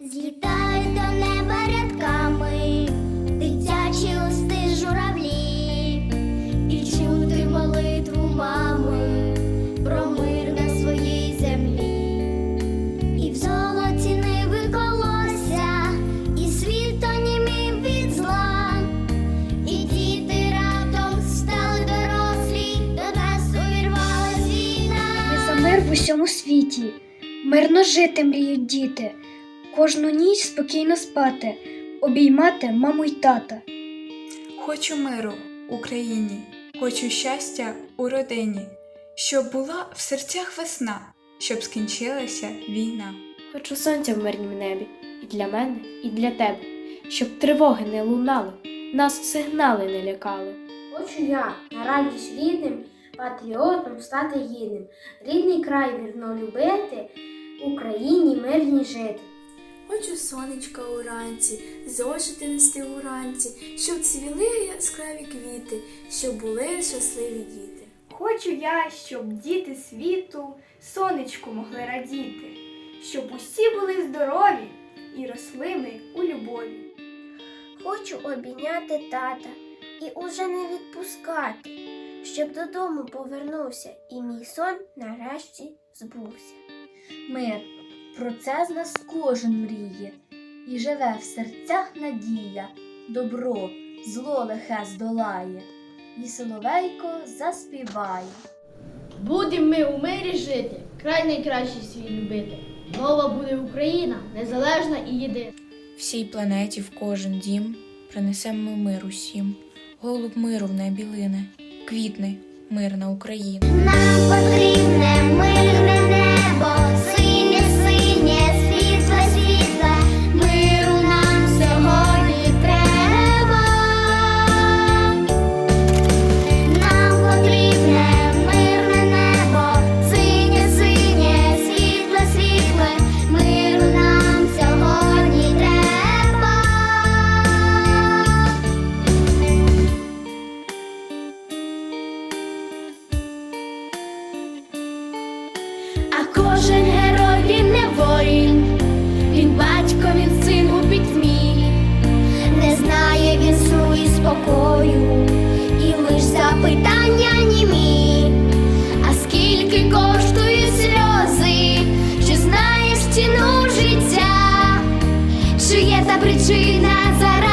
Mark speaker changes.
Speaker 1: Злітають до неба рядками, дитячі листи журавлі, і чути молитву мами про мир на своїй землі, і в золоті ниви колося, і світ онімів від зла, і діти раптом стали дорослі, до нас увірвалась війна.
Speaker 2: Ми за мир в усьому світі. Мирно жити мріють діти, кожну ніч спокійно спати, обіймати маму й тата.
Speaker 3: Хочу миру Україні, хочу щастя у родині, щоб була в серцях весна, щоб скінчилася війна.
Speaker 4: Хочу сонця в мирнім небі, і для мене, і для тебе, щоб тривоги не лунали, нас сигнали не лякали.
Speaker 5: Хочу я на радість рідним, патріотом стати гідним, рідний край вірно любити, Україні мирній жити.
Speaker 6: Хочу сонечка уранці, зошити нести уранці, щоб цвіли яскраві квіти, щоб були щасливі діти.
Speaker 7: Хочу я, щоб діти світу сонечку могли радіти, щоб усі були здорові і росли ми у любові.
Speaker 1: Хочу обійняти тата і уже не відпускати, щоб додому повернувся, і мій сон нарешті збувся.
Speaker 8: Мир, про це з нас кожен мріє, і живе в серцях надія, добро, зло лихе здолає, і соловейко заспіває.
Speaker 9: Будем ми у мирі жити, край найкращий свій любити. Нова буде Україна, незалежна і єдина.
Speaker 3: Всій планеті в кожен дім принесемо ми мир усім. Голуб миру в небі лине, квітне, мирна Україна.
Speaker 1: Нам потрібне мирне життя, чи є та причина зараз.